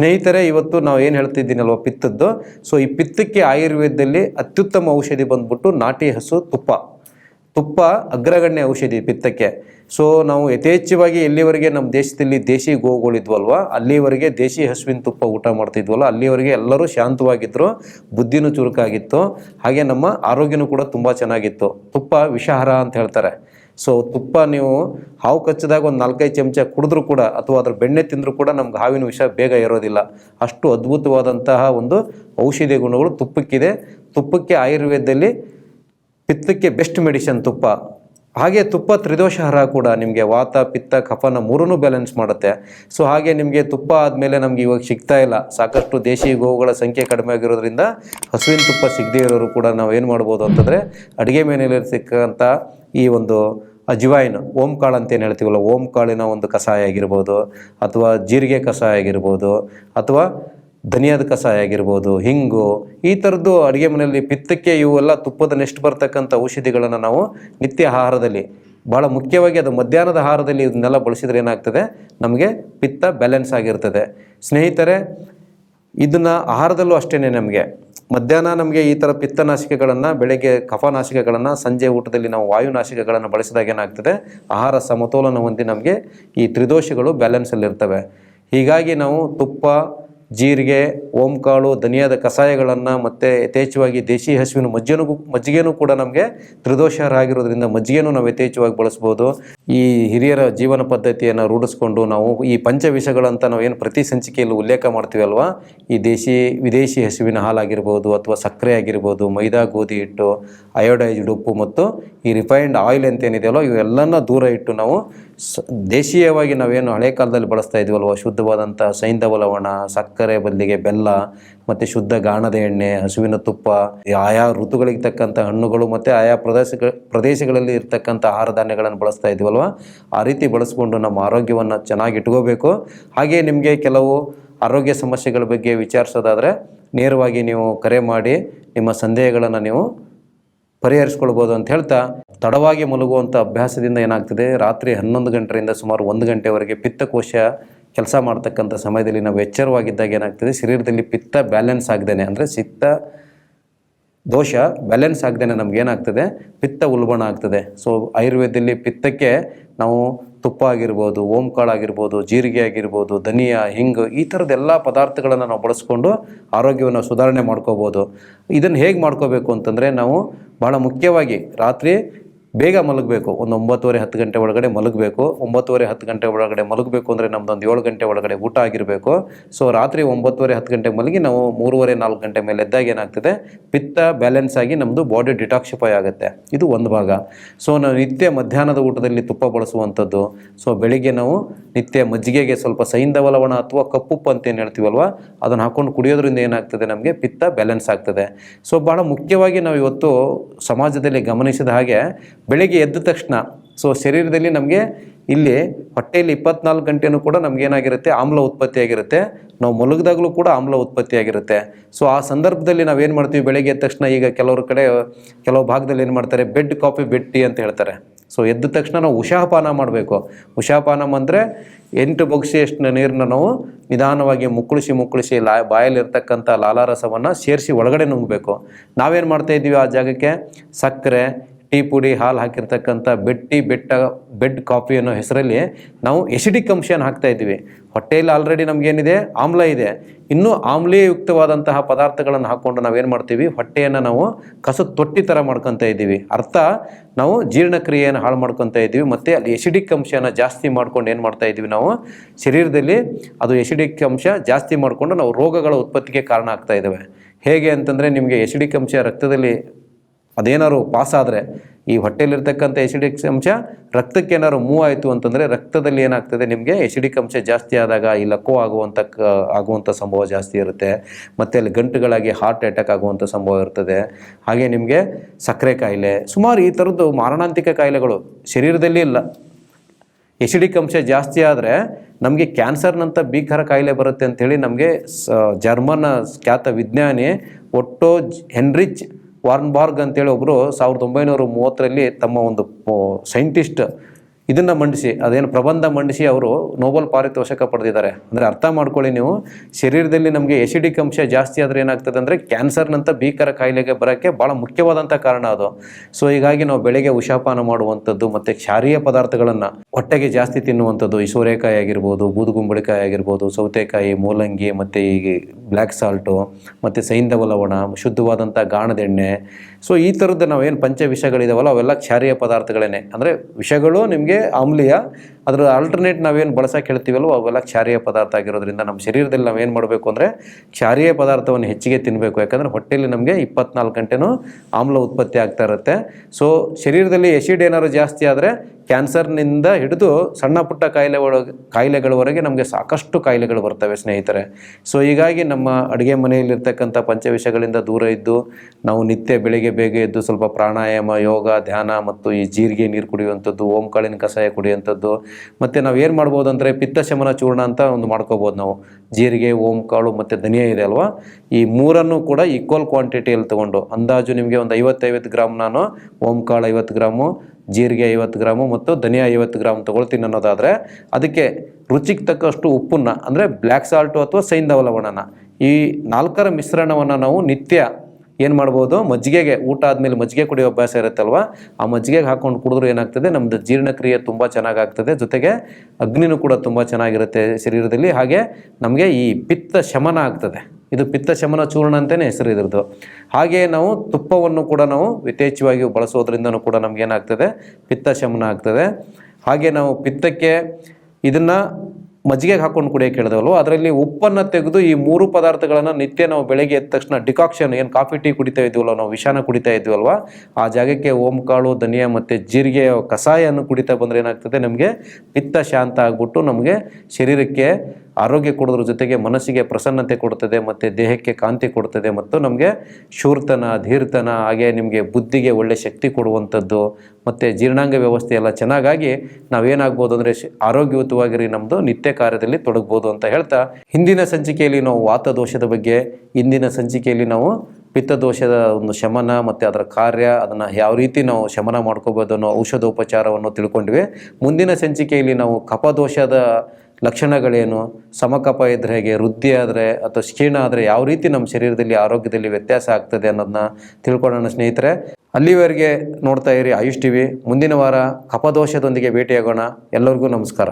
ಸ್ನೇಹಿತರೆ, ಇವತ್ತು ನಾವು ಏನು ಹೇಳ್ತಿದ್ದೀನಲ್ವ ಪಿತ್ತದ್ದು? ಸೊ ಈ ಪಿತ್ತಕ್ಕೆ ಆಯುರ್ವೇದದಲ್ಲಿ ಅತ್ಯುತ್ತಮ ಔಷಧಿ ಬಂದ್ಬಿಟ್ಟು ನಾಟಿ ಹಸು ತುಪ್ಪ. ತುಪ್ಪ, ಅಗ್ರಗಣ್ಯ ಔಷಧಿ ಪಿತ್ತಕ್ಕೆ. ಸೊ ನಾವು ಯಥೇಚ್ಛವಾಗಿ ಎಲ್ಲಿವರೆಗೆ ನಮ್ಮ ದೇಶದಲ್ಲಿ ದೇಶಿ ಗೋಗಳಿದ್ವಲ್ವ ಅಲ್ಲಿವರೆಗೆ ದೇಶಿ ಹಸುವಿನ ತುಪ್ಪ ಊಟ ಮಾಡ್ತಿದ್ವಲ್ಲ, ಅಲ್ಲಿವರೆಗೆ ಎಲ್ಲರೂ ಶಾಂತವಾಗಿದ್ದರು ಬುದ್ಧಿನೂ ಚುರುಕಾಗಿತ್ತು, ಹಾಗೆ ನಮ್ಮ ಆರೋಗ್ಯನೂ ಕೂಡ ತುಂಬ ಚೆನ್ನಾಗಿತ್ತು. ತುಪ್ಪ ವಿಷಾಹಾರ ಅಂತ ಹೇಳ್ತಾರೆ. ಸೊ ತುಪ್ಪ ನೀವು ಹಾವು ಕಚ್ಚಿದಾಗ ಒಂದು ನಾಲ್ಕೈದು ಚಮಚ ಕುಡಿದ್ರೂ ಕೂಡ ಅಥವಾ ಅದ್ರ ಬೆಣ್ಣೆ ತಿಂದರೂ ಕೂಡ ನಮ್ಗೆ ಹಾವಿನ ವಿಷ ಬೇಗ ಇರೋದಿಲ್ಲ. ಅಷ್ಟು ಅದ್ಭುತವಾದಂತಹ ಒಂದು ಔಷಧಿ ಗುಣಗಳು ತುಪ್ಪಕ್ಕಿದೆ. ತುಪ್ಪಕ್ಕೆ ಆಯುರ್ವೇದದಲ್ಲಿ ಪಿತ್ತಕ್ಕೆ ಬೆಸ್ಟ್ ಮೆಡಿಸಿನ್ ತುಪ್ಪ. ಹಾಗೆ ತುಪ್ಪ ತ್ರಿದೋಷಾಹಾರ ಕೂಡ ನಿಮಗೆ ವಾತ, ಪಿತ್ತ, ಕಫನ ಮೂರನ್ನೂ ಬ್ಯಾಲೆನ್ಸ್ ಮಾಡುತ್ತೆ. ಸೊ ಹಾಗೆ ನಿಮಗೆ ತುಪ್ಪ ಆದಮೇಲೆ ನಮ್ಗೆ ಇವಾಗ ಸಿಗ್ತಾ ಇಲ್ಲ. ಸಾಕಷ್ಟು ದೇಶಿ ಗೋವುಗಳ ಸಂಖ್ಯೆ ಕಡಿಮೆ ಆಗಿರೋದ್ರಿಂದ ಹಸುವಿನ ತುಪ್ಪ ಸಿಗದೇ ಇರೋರು ಕೂಡ ನಾವು ಏನು ಮಾಡ್ಬೋದು ಅಂತಂದರೆ ಅಡುಗೆ ಮನೆಯಲ್ಲಿ ಸಿಕ್ಕಂಥ ಈ ಒಂದು ಅಜ್ವಾಯಿನ್ ಓಂ ಕಾಳು ಅಂತ ಏನು ಹೇಳ್ತೀವಲ್ಲ, ಓಂ ಕಾಳಿನ ಒಂದು ಕಷಾಯ ಆಗಿರ್ಬೋದು, ಅಥವಾ ಜೀರಿಗೆ ಕಷಾಯ ಆಗಿರ್ಬೋದು, ಅಥವಾ ಧನಿಯಾದ ಕಷಾಯ ಆಗಿರ್ಬೋದು, ಹಿಂಗು, ಈ ಥರದ್ದು ಅಡುಗೆ ಮನೆಯಲ್ಲಿ ಪಿತ್ತಕ್ಕೆ ಇವೆಲ್ಲ ತುಪ್ಪದ ನೆಸ್ಟ್ ಬರ್ತಕ್ಕಂಥ ಔಷಧಿಗಳನ್ನು ನಾವು ನಿತ್ಯ ಆಹಾರದಲ್ಲಿ ಭಾಳ ಮುಖ್ಯವಾಗಿ ಅದು ಮಧ್ಯಾಹ್ನದ ಆಹಾರದಲ್ಲಿ ಇದನ್ನೆಲ್ಲ ಬಳಸಿದ್ರೆ ಏನಾಗ್ತದೆ? ನಮಗೆ ಪಿತ್ತ ಬ್ಯಾಲೆನ್ಸ್ ಆಗಿರ್ತದೆ. ಸ್ನೇಹಿತರೆ, ಇದನ್ನು ಆಹಾರದಲ್ಲೂ ಅಷ್ಟೇ ನಮಗೆ. ಮಧ್ಯಾಹ್ನ ನಮಗೆ ಈ ಥರ ಪಿತ್ತನಾಶಿಕೆಗಳನ್ನು, ಬೆಳಗ್ಗೆ ಕಫನಾಶಿಕೆಗಳನ್ನು, ಸಂಜೆ ಊಟದಲ್ಲಿ ನಾವು ವಾಯುನಾಶಿಕೆಗಳನ್ನು ಬಳಸಿದಾಗ ಏನಾಗ್ತದೆ? ಆಹಾರ ಸಮತೋಲನ ಹೊಂದಿ ನಮಗೆ ಈ ತ್ರಿದೋಷಗಳು ಬ್ಯಾಲೆನ್ಸಲ್ಲಿರ್ತವೆ ಹೀಗಾಗಿ ನಾವು ತುಪ್ಪ ಜೀರಿಗೆ, ಓಂಕಾಳು, ಧನಿಯಾದ ಕಷಾಯಗಳನ್ನು ಮತ್ತು ಯಥೇಚ್ಛವಾಗಿ ದೇಶಿ ಹಸುವಿನ ಮಜ್ಜಿಗೆನೂ ಮಜ್ಜಿಗೆನೂ ಕೂಡ ನಮಗೆ ತ್ರಿದೋಷಾರ ಆಗಿರೋದ್ರಿಂದ ಮಜ್ಜಿಗೆನೂ ನಾವು ಯಥೇಚ್ಛವಾಗಿ ಬಳಸ್ಬೋದು. ಈ ಹಿರಿಯರ ಜೀವನ ಪದ್ಧತಿಯನ್ನು ರೂಢಿಸ್ಕೊಂಡು ನಾವು ಈ ಪಂಚವಿಷಗಳಂತ ನಾವು ಏನು ಪ್ರತಿ ಸಂಚಿಕೆಯಲ್ಲಿ ಉಲ್ಲೇಖ ಮಾಡ್ತೀವಲ್ವ ಈ ದೇಶಿ, ವಿದೇಶಿ ಹಸುವಿನ ಹಾಲಾಗಿರ್ಬೋದು ಅಥವಾ ಸಕ್ಕರೆ ಆಗಿರ್ಬೋದು, ಮೈದಾ ಗೋಧಿ ಹಿಟ್ಟು ಅಯೋಡೈಸ್ಡ್ ಉಪ್ಪು ಮತ್ತು ಈ ರಿಫೈನ್ಡ್ ಆಯಿಲ್ ಅಂತ ಏನಿದೆಯಲ್ಲ ಇವೆಲ್ಲನ ದೂರ ಇಟ್ಟು ನಾವು ಸ, ದೇಶೀಯವಾಗಿ ನಾವೇನು ಹಳೆ ಕಾಲದಲ್ಲಿ ಬಳಸ್ತಾ ಇದ್ವಲ್ವ? ಶುದ್ಧವಾದಂಥ ಸೈಂಧವ ಲವಣ ಸಕ್ಕರೆ ಬದಲಿಗೆ ಬೆಲ್ಲ, ಮತ್ತು ಶುದ್ಧ ಗಾಣದ ಎಣ್ಣೆ, ಹಸುವಿನ ತುಪ್ಪ ಆಯಾ ಋತುಗಳಿಗೆ ತಕ್ಕಂಥ ಹಣ್ಣುಗಳು ಮತ್ತು ಆಯಾ ಪ್ರದೇಶಗಳ ಪ್ರದೇಶಗಳಲ್ಲಿ ಇರ್ತಕ್ಕಂಥ ಆಹಾರ ಧಾನ್ಯಗಳನ್ನು ಬಳಸ್ತಾ ಇದ್ವಲ್ವ? ಆ ರೀತಿ ಬಳಸ್ಕೊಂಡು ನಮ್ಮ ಆರೋಗ್ಯವನ್ನು ಚೆನ್ನಾಗಿ ಇಟ್ಕೋಬೇಕು. ಹಾಗೆ ನಿಮಗೆ ಕೆಲವು ಆರೋಗ್ಯ ಸಮಸ್ಯೆಗಳ ಬಗ್ಗೆ ವಿಚಾರಿಸೋದಾದರೆ, ನೇರವಾಗಿ ನೀವು ಕರೆ ಮಾಡಿ ನಿಮ್ಮ ಸಂದೇಹಗಳನ್ನು ನೀವು ಪರಿಹರಿಸ್ಕೊಳ್ಬೋದು ಅಂತ ಹೇಳ್ತಾ ತಡವಾಗಿ ಮಲಗುವಂಥ ಅಭ್ಯಾಸದಿಂದ ಏನಾಗ್ತದೆ? ರಾತ್ರಿ ಹನ್ನೊಂದು ಗಂಟೆಯಿಂದ ಸುಮಾರು ಒಂದು ಗಂಟೆವರೆಗೆ ಪಿತ್ತಕೋಶ ಕೆಲಸ ಮಾಡ್ತಕ್ಕಂಥ ಸಮಯದಲ್ಲಿ ನಾವು ಎಚ್ಚರವಾಗಿದ್ದಾಗ ಏನಾಗ್ತದೆ? ಶರೀರದಲ್ಲಿ ಪಿತ್ತ ಬ್ಯಾಲೆನ್ಸ್ ಆಗದೇನೆ ಅಂದರೆ ಸಿತ್ತ ದೋಷ ಬ್ಯಾಲೆನ್ಸ್ ಆಗದೇನೆ ನಮಗೇನಾಗ್ತದೆ ಪಿತ್ತ ಉಲ್ಬಣ ಆಗ್ತದೆ. ಸೊ ಆಯುರ್ವೇದದಲ್ಲಿ ಪಿತ್ತಕ್ಕೆ ನಾವು ತುಪ್ಪ ಆಗಿರ್ಬೋದು ಓಂಕಾಳು ಆಗಿರ್ಬೋದು, ಜೀರಿಗೆ ಆಗಿರ್ಬೋದು, ಧನಿಯಾ, ಹಿಂಗು ಈ ಥರದ ಎಲ್ಲ ಪದಾರ್ಥಗಳನ್ನು ನಾವು ಬಳಸ್ಕೊಂಡು ಆರೋಗ್ಯವನ್ನು ಸುಧಾರಣೆ ಮಾಡ್ಕೋಬೋದು. ಇದನ್ನು ಹೇಗೆ ಮಾಡ್ಕೋಬೇಕು ಅಂತಂದರೆ ನಾವು ಭಾಳ ಮುಖ್ಯವಾಗಿ ರಾತ್ರಿ ಬೇಗ ಮಲಗಬೇಕು. ಒಂದು ಒಂಬತ್ತುವರೆ ಹತ್ತು ಗಂಟೆ ಒಳಗಡೆ ಮಲಗಬೇಕು. ಒಂಬತ್ತುವರೆ ಹತ್ತು ಗಂಟೆ ಒಳಗಡೆ ಮಲಗಬೇಕು ಅಂದರೆ ನಮ್ಮದೊಂದು ಏಳು ಗಂಟೆ ಒಳಗಡೆ ಊಟ ಆಗಿರಬೇಕು. ಸೊ ರಾತ್ರಿ ಒಂಬತ್ತುವರೆ ಹತ್ತು ಗಂಟೆ ಮಲಗಿ ನಾವು ಮೂರುವರೆ ನಾಲ್ಕು ಗಂಟೆ ಮೇಲೆ ಎದ್ದಾಗ ಏನಾಗ್ತದೆ? ಪಿತ್ತ ಬ್ಯಾಲೆನ್ಸ್ ಆಗಿ ನಮ್ಮದು ಬಾಡಿ ಡಿಟಾಕ್ಸಿಫೈ ಆಗುತ್ತೆ. ಇದು ಒಂದು ಭಾಗ. ಸೊ ನಾವು ನಿತ್ಯ ಮಧ್ಯಾಹ್ನದ ಊಟದಲ್ಲಿ ತುಪ್ಪ ಬಳಸುವಂಥದ್ದು. ಸೊ ಬೆಳಿಗ್ಗೆ ನಾವು ನಿತ್ಯ ಮಜ್ಜಿಗೆಗೆ ಸ್ವಲ್ಪ ಸೈಂಧವ ಲವಣ ಅಥವಾ ಕಪ್ಪುಪ್ಪು ಅಂತ ಏನು ಹೇಳ್ತೀವಲ್ವ? ಅದನ್ನು ಹಾಕ್ಕೊಂಡು ಕುಡಿಯೋದ್ರಿಂದ ಏನಾಗ್ತದೆ ನಮಗೆ? ಪಿತ್ತ ಬ್ಯಾಲೆನ್ಸ್ ಆಗ್ತದೆ. ಸೊ ಭಾಳ ಮುಖ್ಯವಾಗಿ ನಾವು ಇವತ್ತು ಸಮಾಜದಲ್ಲಿ ಗಮನಿಸಿದ ಹಾಗೆ ಬೆಳಿಗ್ಗೆ ಎದ್ದ ತಕ್ಷಣ ಸೊ ಶರೀರದಲ್ಲಿ ನಮಗೆ ಇಲ್ಲಿ ಹೊಟ್ಟೆಯಲ್ಲಿ ಇಪ್ಪತ್ನಾಲ್ಕು ಗಂಟೆನೂ ಕೂಡ ನಮಗೇನಾಗಿರುತ್ತೆ ಆಮ್ಲ ಉತ್ಪತ್ತಿಯಾಗಿರುತ್ತೆ ನಾವು ಮಲಗಿದಾಗಲೂ ಕೂಡ ಆಮ್ಲ ಉತ್ಪತ್ತಿಯಾಗಿರುತ್ತೆ ಸೊ ಆ ಸಂದರ್ಭದಲ್ಲಿ ನಾವೇನು ಮಾಡ್ತೀವಿ? ಬೆಳಗ್ಗೆ ಎದ್ದ ತಕ್ಷಣ ಈಗ ಕೆಲವ್ರ ಕಡೆ, ಕೆಲವು ಭಾಗದಲ್ಲಿ ಏನು ಮಾಡ್ತಾರೆ? ಬೆಡ್, ಕಾಫಿ ಬೆಡ್ ಟೀ ಅಂತ ಹೇಳ್ತಾರೆ. ಸೊ ಎದ್ದ ತಕ್ಷಣ ನಾವು ಉಷಾಪಾನ ಮಾಡಬೇಕು. ಉಷಾಪಾನ ಅಂದರೆ ಎಂಟು ಬಗ್ಸಿ ನೀರನ್ನು ನೀರನ್ನ ನಾವು ನಿಧಾನವಾಗಿ ಮುಕ್ಕಳಿಸಿ ಮುಕ್ಕಳಿಸಿ ಲಾ ಬಾಯಲ್ಲಿರ್ತಕ್ಕಂಥ ಲಾಲಾರಸವನ್ನು ಸೇರಿಸಿ ಒಳಗಡೆ ನುಂಗಬೇಕು. ನಾವೇನು ಮಾಡ್ತಾಯಿದ್ದೀವಿ ಆ ಜಾಗಕ್ಕೆ? ಸಕ್ಕರೆ ಟೀ ಪುಡಿ ಹಾಲು ಹಾಕಿರ್ತಕ್ಕಂಥ ಬೆಟ್ಟಿ ಬೆಟ್ಟ ಬೆಡ್ ಕಾಫಿ ಅನ್ನೋ ಹೆಸರಲ್ಲಿ ನಾವು ಎಸಿಡಿಕ್ ಅಂಶನ ಹಾಕ್ತಾ ಇದ್ದೀವಿ. ಹೊಟ್ಟೆಯಲ್ಲಿ ಆಲ್ರೆಡಿ ನಮಗೇನಿದೆ? ಆಮ್ಲ ಇದೆ. ಇನ್ನೂ ಆಮ್ಲೀಯುಕ್ತವಾದಂತಹ ಪದಾರ್ಥಗಳನ್ನು ಹಾಕ್ಕೊಂಡು ನಾವೇನು ಮಾಡ್ತೀವಿ? ಹೊಟ್ಟೆಯನ್ನು ನಾವು ಕಸದ ತೊಟ್ಟಿ ಥರ ಮಾಡ್ಕೊತಾ ಇದ್ದೀವಿ. ಅರ್ಥ? ನಾವು ಜೀರ್ಣಕ್ರಿಯೆಯನ್ನು ಹಾಳು ಮಾಡ್ಕೊತಾ ಇದ್ದೀವಿ. ಮತ್ತು ಅಲ್ಲಿ ಎಸಿಡಿಕ್ ಅಂಶನ ಜಾಸ್ತಿ ಮಾಡ್ಕೊಂಡು ಏನು ಮಾಡ್ತಾ ಇದ್ದೀವಿ ನಾವು? ಶರೀರದಲ್ಲಿ ಅದು ಎಸಿಡಿಕ್ ಅಂಶ ಜಾಸ್ತಿ ಮಾಡಿಕೊಂಡು ನಾವು ರೋಗಗಳ ಉತ್ಪತ್ತಿಗೆ ಕಾರಣ ಆಗ್ತಾ ಇದ್ದಾವೆ. ಹೇಗೆ ಅಂತಂದರೆ ನಿಮಗೆ ಎಸಿಡಿಕ್ ಅಂಶ ರಕ್ತದಲ್ಲಿ ಅದೇನಾದ್ರು ಪಾಸ್ ಆದರೆ ಈ ಹೊಟ್ಟೆಯಲ್ಲಿರ್ತಕ್ಕಂಥ ಎಸಿಡಿಕ್ ಅಂಶ ರಕ್ತಕ್ಕೆ ಏನಾದ್ರು ಮೂವ್ ಆಯಿತು ಅಂತಂದರೆ ರಕ್ತದಲ್ಲಿ ಏನಾಗ್ತದೆ? ನಿಮಗೆ ಎಸಿಡಿಕ್ ಅಂಶ ಜಾಸ್ತಿ ಆದಾಗ ಈ ಲಕ್ಕೋ ಆಗುವಂಥ ಆಗುವಂಥ ಸಂಭವ ಜಾಸ್ತಿ ಇರುತ್ತೆ. ಮತ್ತು ಅಲ್ಲಿ ಗಂಟುಗಳಾಗಿ ಹಾರ್ಟ್ ಅಟ್ಯಾಕ್ ಆಗುವಂಥ ಸಂಭವ ಇರ್ತದೆ. ಹಾಗೆ ನಿಮಗೆ ಸಕ್ಕರೆ ಕಾಯಿಲೆ, ಸುಮಾರು ಈ ಥರದ್ದು ಮಾರಣಾಂತಿಕ ಕಾಯಿಲೆಗಳು ಶರೀರದಲ್ಲಿ ಇಲ್ಲ. ಎಸಿಡಿಕ್ ಅಂಶ ಜಾಸ್ತಿ ಆದರೆ ನಮಗೆ ಕ್ಯಾನ್ಸರ್ನಂಥ ಭೀಕರ ಕಾಯಿಲೆ ಬರುತ್ತೆ ಅಂಥೇಳಿ ನಮಗೆ ಜರ್ಮನ್ ಖ್ಯಾತ ವಿಜ್ಞಾನಿ ಒಟ್ಟೋ ಹೆನ್ರಿಚ್ ವಾರ್ನ್ಬಾರ್ಗ್ ಅಂತೇಳಿ ಒಬ್ಬರು ಸಾವಿರದ ಒಂಬೈನೂರ ಮೂವತ್ತರಲ್ಲಿ ತಮ್ಮ ಒಂದು ಸೈಂಟಿಸ್ಟ್ ಇದನ್ನು ಮಂಡಿಸಿ, ಅದೇನು ಪ್ರಬಂಧ ಮಂಡಿಸಿ ಅವರು ನೋಬಲ್ ಪಾರಿತೋಷಕ ಪಡೆದಿದ್ದಾರೆ. ಅಂದರೆ ಅರ್ಥ ಮಾಡ್ಕೊಳ್ಳಿ ನೀವು, ಶರೀರದಲ್ಲಿ ನಮಗೆ ಎಸಿಡಿಕ್ ಅಂಶ ಜಾಸ್ತಿ ಆದರೆ ಏನಾಗ್ತದೆ ಅಂದರೆ ಕ್ಯಾನ್ಸರ್ನಂಥ ಭೀಕರ ಕಾಯಿಲೆಗೆ ಬರೋಕ್ಕೆ ಭಾಳ ಮುಖ್ಯವಾದಂಥ ಕಾರಣ ಅದು. ಸೊ ಹೀಗಾಗಿ ನಾವು ಬೆಳಗ್ಗೆ ಉಷಾಪಾನ ಮಾಡುವಂಥದ್ದು ಮತ್ತು ಕ್ಷಾರೀಯ ಪದಾರ್ಥಗಳನ್ನು ಹೊಟ್ಟೆಗೆ ಜಾಸ್ತಿ ತಿನ್ನುವಂಥದ್ದು, ಈ ಸೋರೆಕಾಯಿ ಆಗಿರ್ಬೋದು ಬೂದುಗುಂಬಳಕಾಯಿ ಆಗಿರ್ಬೋದು, ಸೌತೆಕಾಯಿ, ಮೂಲಂಗಿ ಮತ್ತು ಈ ಬ್ಲ್ಯಾಕ್ ಸಾಲ್ಟು, ಮತ್ತು ಸೈಂಧವ ಲವಣ ಶುದ್ಧವಾದಂಥ ಗಾಣದೆಣ್ಣೆ ಸೊ ಈ ಥರದ್ದು ನಾವೇನು ಪಂಚ ವಿಷಗಳಿದಾವಲ್ಲ ಅವೆಲ್ಲ ಕ್ಷಾರೀಯ ಪದಾರ್ಥಗಳೇ ಅಂದರೆ ವಿಷಗಳು ನಿಮಗೆ ಆಮ್ಲೀಯ ಅದರ ಆಲ್ಟರ್ನೇಟ್ ನಾವೇನು ಬಳಸೋಕೆ ಹೇಳ್ತೀವಲ್ವ, ಅವೆಲ್ಲ ಕ್ಷಾರೀಯ ಪದಾರ್ಥ ಆಗಿರೋದ್ರಿಂದ ನಮ್ಮ ಶರೀರದಲ್ಲಿ ನಾವೇನು ಮಾಡಬೇಕು ಅಂದರೆ ಕ್ಷಾರೀಯ ಪದಾರ್ಥವನ್ನು ಹೆಚ್ಚಿಗೆ ತಿನ್ನಬೇಕು ಯಾಕಂದರೆ ಹೊಟ್ಟೆಯಲ್ಲಿ ನಮಗೆ ಇಪ್ಪತ್ನಾಲ್ಕು ಗಂಟೆನೂ ಆಮ್ಲ ಉತ್ಪತ್ತಿ ಆಗ್ತಾ ಇರುತ್ತೆ. ಸೊ ಶರೀರದಲ್ಲಿ ಎಸಿಡ್ ಏನಾದ್ರು ಜಾಸ್ತಿ ಆದರೆ ಕ್ಯಾನ್ಸರ್ನಿಂದ ಹಿಡಿದು ಸಣ್ಣ ಪುಟ್ಟ ಕಾಯಿಲೆ ಕಾಯಿಲೆಗಳವರೆಗೆ ನಮಗೆ ಸಾಕಷ್ಟು ಕಾಯಿಲೆಗಳು ಬರ್ತವೆ ಸ್ನೇಹಿತರೆ. ಸೊ ಹೀಗಾಗಿ ನಮ್ಮ ಅಡುಗೆ ಮನೆಯಲ್ಲಿರ್ತಕ್ಕಂಥ ಪಂಚವಿಷಗಳಿಂದ ದೂರ ಇದ್ದು, ನಾವು ನಿತ್ಯ ಬೆಳಿಗ್ಗೆ ಬೇಗ ಎದ್ದು ಸ್ವಲ್ಪ ಪ್ರಾಣಾಯಾಮ, ಯೋಗ, ಧ್ಯಾನ ಮತ್ತು ಈ ಜೀರಿಗೆ ನೀರು ಕುಡಿಯುವಂಥದ್ದು ಓಂಕಾಳಿನ ಕಷಾಯ ಕುಡಿಯುವಂಥದ್ದು, ಮತ್ತು ನಾವು ಏನು ಮಾಡ್ಬೋದು ಅಂದರೆ ಪಿತ್ತಶಮನ ಚೂರ್ಣ ಅಂತ ಒಂದು ಮಾಡ್ಕೋಬೋದು ನಾವು. ಜೀರಿಗೆ ಓಂಕಾಳು ಮತ್ತು ಧನಿಯಾ ಇದೆ ಅಲ್ವಾ? ಈ ಮೂರನ್ನು ಕೂಡ ಈಕ್ವಲ್ ಕ್ವಾಂಟಿಟಿಯಲ್ಲಿ ತಗೊಂಡು, ಅಂದಾಜು ನಿಮಗೆ ಒಂದು ಐವತ್ತೈವತ್ತು ಗ್ರಾಮ್ ನಾನು ಓಂಕಾಳು ಐವತ್ತು ಗ್ರಾಮು ಜೀರಿಗೆ ಐವತ್ತು ಗ್ರಾಮು ಮತ್ತು ಧನಿಯಾ ಐವತ್ತು ಗ್ರಾಮ್ ತೊಗೊಳ್ತೀನಿ ಅನ್ನೋದಾದರೆ ಅದಕ್ಕೆ ರುಚಿಗೆ ತಕ್ಕಷ್ಟು ಉಪ್ಪನ್ನು, ಅಂದರೆ ಬ್ಲ್ಯಾಕ್ ಸಾಲ್ಟು ಅಥವಾ ಸೈಂಧವ ಲವಣನ ಈ ನಾಲ್ಕರ ಮಿಶ್ರಣವನ್ನು ನಾವು ನಿತ್ಯ ಏನು ಮಾಡ್ಬೋದು? ಮಜ್ಜಿಗೆಗೆ, ಊಟ ಆದಮೇಲೆ ಮಜ್ಜಿಗೆ ಕುಡಿಯೋ ಅಭ್ಯಾಸ ಇರುತ್ತಲ್ವ? ಆ ಮಜ್ಜಿಗೆಗೆ ಹಾಕೊಂಡು ಕುಡಿದ್ರೆ ಏನಾಗ್ತದೆ? ನಮ್ಮದು ಜೀರ್ಣಕ್ರಿಯೆ ತುಂಬ ಚೆನ್ನಾಗಾಗ್ತದೆ. ಜೊತೆಗೆ ಅಗ್ನಿನೂ ಕೂಡ ತುಂಬ ಚೆನ್ನಾಗಿರುತ್ತೆ ಶರೀರದಲ್ಲಿ. ಹಾಗೆ ನಮಗೆ ಈ ಪಿತ್ತ ಶಮನ ಆಗ್ತದೆ. ಇದು ಪಿತ್ತ ಶಮನ ಚೂರ್ಣ ಅಂತಲೇ ಹೆಸರು ಇದ್ರದ್ದು. ಹಾಗೆಯೇ ನಾವು ತುಪ್ಪವನ್ನು ಕೂಡ ನಾವು ಯಥೇಚ್ಛವಾಗಿ ಬಳಸೋದ್ರಿಂದನೂ ಕೂಡ ನಮಗೇನಾಗ್ತದೆ ಪಿತ್ತ ಶಮನ ಆಗ್ತದೆ. ಹಾಗೆ ನಾವು ಪಿತ್ತಕ್ಕೆ ಇದನ್ನು ಮಜ್ಜಿಗೆಗೆ ಹಾಕೊಂಡು ಕುಡಿಯೋಕೆ ಹೇಳಿದವಲ್ವ? ಅದರಲ್ಲಿ ಉಪ್ಪನ್ನು ತೆಗೆದು ಈ ಮೂರು ಪದಾರ್ಥಗಳನ್ನು ನಿತ್ಯ ನಾವು ಬೆಳಗ್ಗೆ ಎದ್ದ ತಕ್ಷಣ ಡಿಕಾಕ್ಷನ್, ಏನು ಕಾಫಿ, ಟೀ ಕುಡಿತಾ ಇದ್ವಲ್ವ? ನಾವು ವಿಷಾನ ಕುಡಿತಾ ಇದ್ವಲ್ವ? ಆ ಜಾಗಕ್ಕೆ ಓಂಕಾಳು ಧನಿಯಾ ಮತ್ತು ಜೀರಿಗೆ ಕಷಾಯವನ್ನು ಕುಡಿತಾ ಬಂದರೆ ಏನಾಗ್ತದೆ? ನಮಗೆ ಪಿತ್ತ ಶಾಂತ ಆಗಿಬಿಟ್ಟು ನಮಗೆ ಶರೀರಕ್ಕೆ ಆರೋಗ್ಯ ಕೊಡೋದ್ರ ಜೊತೆಗೆ ಮನಸ್ಸಿಗೆ ಪ್ರಸನ್ನತೆ ಕೊಡ್ತದೆ, ಮತ್ತು ದೇಹಕ್ಕೆ ಕಾಂತಿ ಕೊಡ್ತದೆ, ಮತ್ತು ನಮಗೆ ಶೂರ್ತನ, ಧೀರ್ತನ, ಹಾಗೆ ನಿಮಗೆ ಬುದ್ಧಿಗೆ ಒಳ್ಳೆ ಶಕ್ತಿ ಕೊಡುವಂಥದ್ದು, ಮತ್ತು ಜೀರ್ಣಾಂಗ ವ್ಯವಸ್ಥೆ ಎಲ್ಲ ಚೆನ್ನಾಗಾಗಿ ನಾವೇನಾಗ್ಬೋದು ಅಂದರೆ ಆರೋಗ್ಯಯುತವಾಗಿರಿ ನಮ್ಮದು ನಿತ್ಯ ಕಾರ್ಯದಲ್ಲಿ ತೊಡಗ್ಬೋದು ಅಂತ ಹೇಳ್ತಾ, ಹಿಂದಿನ ಸಂಚಿಕೆಯಲ್ಲಿ ನಾವು ವಾತ ದೋಷದ ಬಗ್ಗೆ, ಇಂದಿನ ಸಂಚಿಕೆಯಲ್ಲಿ ನಾವು ಪಿತ್ತದೋಷದ ಒಂದು ಶಮನ, ಮತ್ತು ಅದರ ಕಾರ್ಯ, ಅದನ್ನು ಯಾವ ರೀತಿ ನಾವು ಶಮನ ಮಾಡ್ಕೋಬೋದು ಅನ್ನೋ ಔಷಧೋಪಚಾರವನ್ನು ತಿಳ್ಕೊಂಡ್ವಿ. ಮುಂದಿನ ಸಂಚಿಕೆಯಲ್ಲಿ ನಾವು ಕಫದೋಷದ ಲಕ್ಷಣಗಳೇನು? ಸಮಕಪ ಇದ್ರೆ ಹೇಗೆ? ವೃದ್ಧಿ ಆದರೆ ಅಥವಾ ಕ್ಷೀಣ ಆದರೆ ಯಾವ ರೀತಿ ನಮ್ಮ ಶರೀರದಲ್ಲಿ ಆರೋಗ್ಯದಲ್ಲಿ ವ್ಯತ್ಯಾಸ ಆಗ್ತದೆ ಅನ್ನೋದನ್ನ ತಿಳ್ಕೊಳ್ಳೋಣ ಸ್ನೇಹಿತರೆ. ಅಲ್ಲಿವರೆಗೆ ನೋಡ್ತಾ ಇರಿ ಆಯುಷ್ ಟಿವಿ. ಮುಂದಿನ ವಾರ ಕಪದೋಷದೊಂದಿಗೆ ಭೇಟಿಯಾಗೋಣ. ಎಲ್ಲರಿಗೂ ನಮಸ್ಕಾರ.